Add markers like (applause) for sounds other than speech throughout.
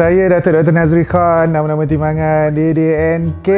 Saya Datuk Dr. Nazri Khan, nama-nama timbangan DDNK.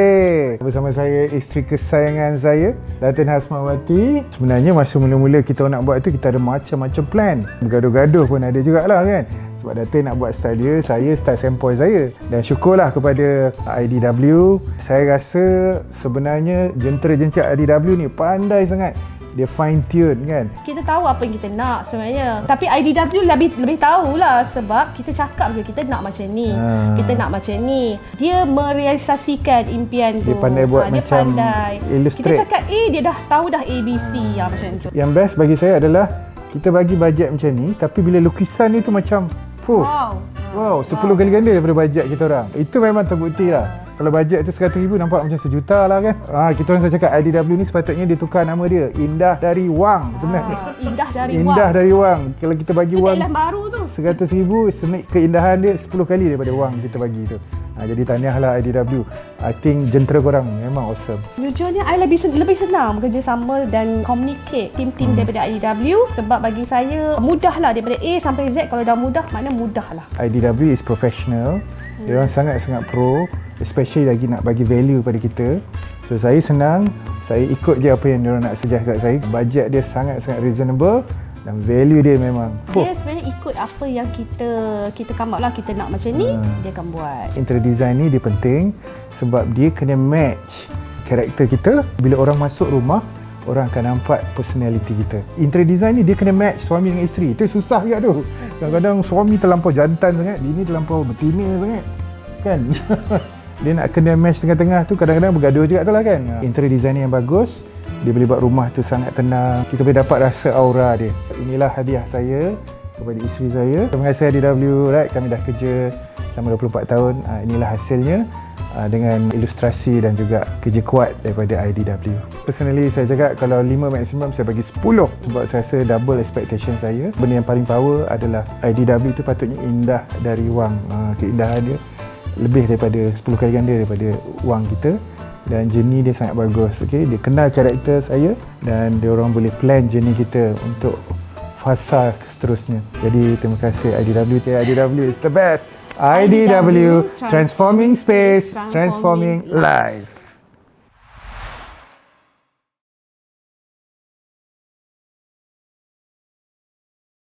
Bersama saya isteri kesayangan saya, Datin Hasmawati. Sebenarnya masa mula-mula kita nak buat tu kita ada macam-macam plan. Bergaduh-gaduh pun ada jugalah kan. Sebab Datin nak buat style dia, saya style sempoi saya. Dan syukurlah kepada IDW. Saya rasa sebenarnya jentera-jentera IDW ni pandai sangat dia fine tune kan Kita tahu apa yang kita nak sebenarnya. Tapi IDW lebih lebih tahulah sebab kita cakap je kita nak macam ni. Ha. Kita nak macam ni. Dia merealisasikan impian tu. Dia pandai buat Ha, dia macam pandai. illustrate. Kita cakap A dia dah tahu dah ABC yang macam tu. yang best bagi saya adalah kita bagi bajet macam ni tapi bila lukisan ni tu macam fuh Wow. wow 10 kali ganda daripada bajet kita orang itu memang terbukti lah kalau bajet tu 100 ribu nampak macam sejuta lah kan? Ha, kita orang selalu cakap IDW ni sepatutnya dia tukar nama dia Indah dari Wang sebenarnya. Ah, indah dari Indah wang. dari Wang. Kalau kita bagi Wang baru tu. 100 ribu sebenarnya keindahan dia 10 kali daripada Wang kita bagi tu. Ha, jadi tahniahlah IDW I think jentera korang memang awesome. Jujurnya, I lebih sen- lebih senang bekerjasama dan communicate tim-tim daripada IDW sebab bagi saya mudah lah daripada A sampai Z. Kalau dah mudah makna mudah lah. IDW is professional. Dia orang sangat-sangat pro, especially lagi nak bagi value pada kita. So saya senang, saya ikut je apa yang dia orang nak suggest kat saya. Bajet dia sangat-sangat reasonable dan value dia memang. Oh, Dia sebenarnya ikut apa yang kita kita come up lah kita nak macam ni dia akan buat. interior design ni dia penting sebab dia kena match karakter kita. Bila orang masuk rumah, orang akan nampak personality kita. Interior design ni dia kena match suami dengan isteri. Itu susah juga tu. Kadang-kadang suami terlampau jantan sangat, bini terlampau betina sangat. Kan? (laughs) dia nak kena match tengah-tengah tu kadang-kadang bergaduh juga tu lah kan. Interior design yang bagus, dia boleh buat rumah tu sangat tenang. Kita boleh dapat rasa aura dia. Inilah hadiah saya kepada isteri saya. Terima kasih DW, right? Kami dah kerja selama 24 tahun. Ah, inilah hasilnya ah, dengan ilustrasi dan juga kerja kuat daripada IDW. Personally saya cakap kalau 5 maksimum saya bagi 10 sebab saya rasa double expectation saya. Benda yang paling power adalah IDW tu patutnya indah dari wang. Ah, keindahan dia lebih daripada 10 kali ganda daripada wang kita. Dan journey dia sangat bagus okey? Dia kenal karakter saya dan dia orang boleh plan journey kita untuk fasa seterusnya. Jadi terima kasih IDW IDW is the best. IDW transforming space transforming life